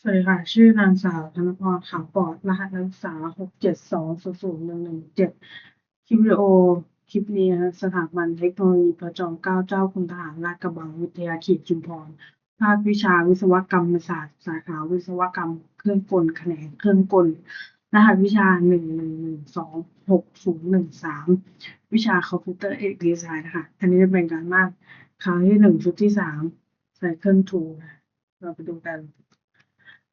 สวัสดีค่ะ ชื่อนางสาวธนพรขาวปอด รหัสนักศึกษา672001117คลิปวิดีโอ คลิปนี้นะสถาบันเทคโนโลยีพระจอมเกล้าเจ้าคุณทหารลาดกระบังวิทยาเขตชุมพร ภาควิชาวิศวกรรมศาสตร์ สาขาวิศวกรรมเครื่องกลแขนงเครื่องกล รหัสวิชา111260013วิชาคอมพิวเตอร์เอกดีไซน์นะคะอันนี้จะเป็นการบ้านครั้งที่หนึ่งชุดที่สามไซเคิลทูเราไปดูกัน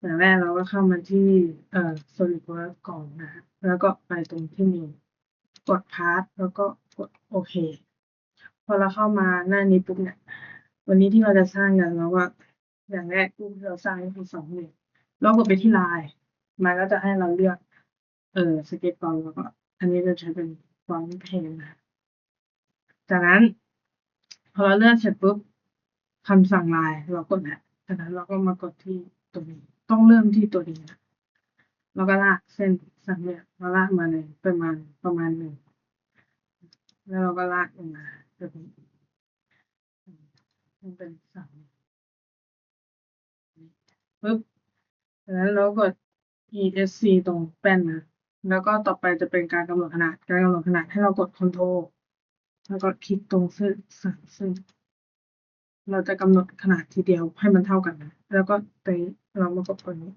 อย่างแรกเราก็เข้ามาที่เอ่อ SolidWorks ก่อนนะฮะแล้วก็ไปตรงที่มีกด Part แล้วก็กดโอเค พอเราเข้ามาหน้านี้ปุ๊บเนี่ย วันนี้ที่เราจะสร้างกันเราก็อย่างแรกรูปที่เราสร้างก็คือสองเหลี่ยมเรากดไปที่ลายมันก็จะให้เราเลือกเออสเก็ตบอลแล้วก็อันนี้จะใช้เป็นฟอนต์เพนนะจากนั้น พอเราเลือกเสร็จปุ๊บคำสั่งลายเรากดนะจากนั้นเราก็มากดที่ตัวนี้ ต้องเริ่มที่ตัวนี้นะแล้วก็ลากเส้นสามเหลี่ยมเราลากมาเลยประมาณประมาณหนึ่งแล้วเราก็ลากลงมาแบบนี้มันเป็นสามปุ๊บจากนั้นเรากด ESC ตรงแป้นนะแล้วก็ต่อไปจะเป็นการกำหนดขนาด การกำหนดขนาดให้เรากด Ctrl แล้วก็คลิกตรงเส้นสามเส้นเราจะกำหนดขนาดทีเดียวให้มันเท่ากันนะแล้วก็ไป เรามากดตัวนี้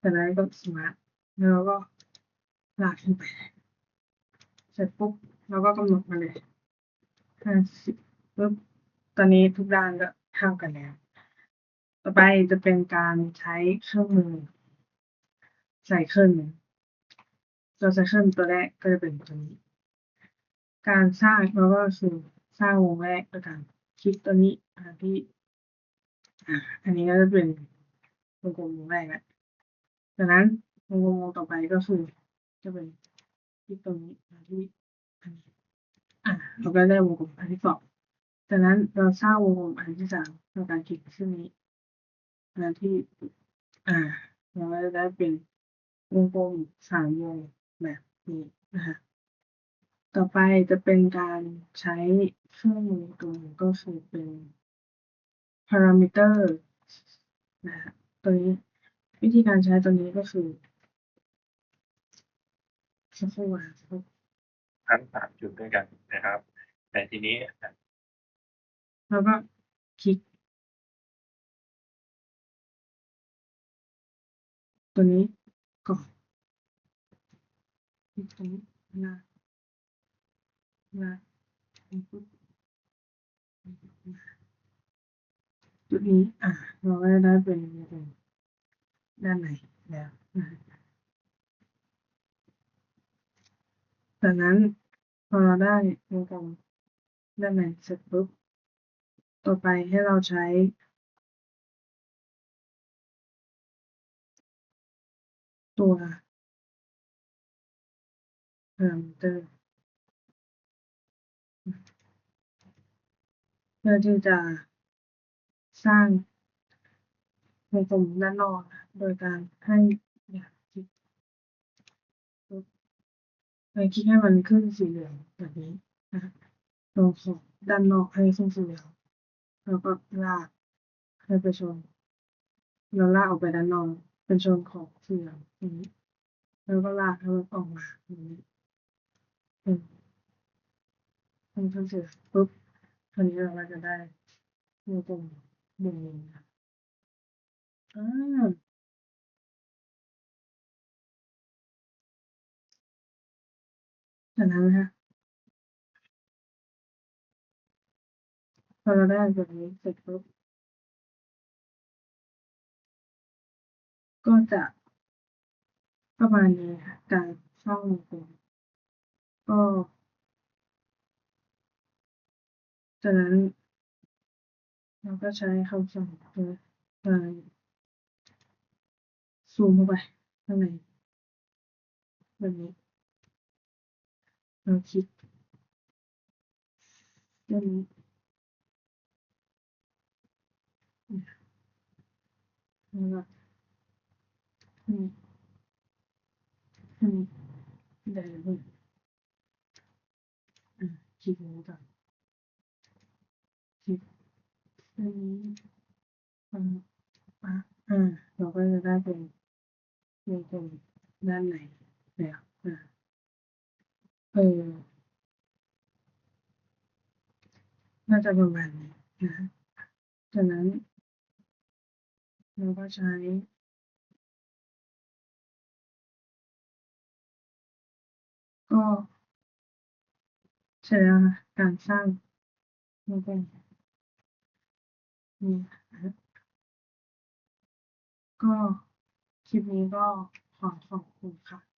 จากนั้นก็สมาร์ทแล้วเราก็ลากขึ้นไป เสร็จปุ๊บเราก็กำหนดมาเลยห้าสิบปุ๊บตอนนี้ทุกด้านก็เท่ากันแล้ว ต่อไปจะเป็นการใช้เครื่องมือใส่เครื่องตัวไซเคิลตัวแรกก็จะเป็นตัวนี้ การสร้างเราก็คือสร้างวงแรกด้วยกันคลิกตัวนี้ที่อ่าอันนี้ก็จะเป็น วงกลมวงแรกแล้วจากนั้นวงกลมวงต่อไปก็คือจะเป็นคลิกตรงนี้มาที่อันนี้อ่าเราก็ได้วงกลมอันที่สองจากนั้นเราสร้างวงกลมอันที่สามโดยการคลิกชื่อนี้มาที่อ่าเราก็จะได้เป็นวงกลมสามวงแบบนี้นะคะต่อไปจะเป็นการใช้เครื่องมือตัวหนึ่งก็คือเป็น parameter นะฮะ ตัวนี้วิธีการใช้ตัวนี้ก็คือสักครู่นะครับทั้งสามจุดด้วยกันนะครับ แต่ทีนี้แล้วก็คลิก ตัวนี้ก่อนคลิกตรงนี้หน้า ชุดนี้อะเราก็ได้เป็นด้านในแล้วจากนั้นพอเราได้วงกลมด้านในเสร็จปุ๊บต่อไปให้เราใช้ตัว parameter เพื่อที่จะ สร้างวงกลมด้านนอกโดยการให้เนี่ยคลิกปุ๊บไปคลิกให้มันขึ้นสีเหลืองแบบนี้นะตรงขอบด้านนอกให้ขึ้นสีเหลืองแล้วก็ลากให้ไปชนเราลากออกไปด้านนอกเป็นชนขอบสีเหลืองอย่างนี้แล้วก็ลากให้มันออกมาอย่างนี้เป็นเป็นขึ้นสีเหลืองปุ๊บคราวนี้เราจะได้วงกลม วงนี้นะอ่าจากนั้นนะคะ พอเราได้แบบนี้เสร็จปุ๊บก็จะ ประมาณนี้ค่ะการสร้างวงกลมก็จากนั้น เราก็ใช้คำสั่งตัวการซูมเข้าไปข้างในแบบนี้เราคลิกด้านนี้แล้วก็นี่นี่ได้เลยอะคลิกนี้ก่อน คลิกอันนี้ฟังปะอ่าเราก็จะได้เป็นวงกลมด้านในแล้วอ่าเออน่าจะประมาณนี้นะจากนั้น เราก็ใช้ก็เสร็จแล้วค่ะการสร้างวงกลม นี่นะคะก็คลิปนี้ก็ขอขอบคุณค่ะ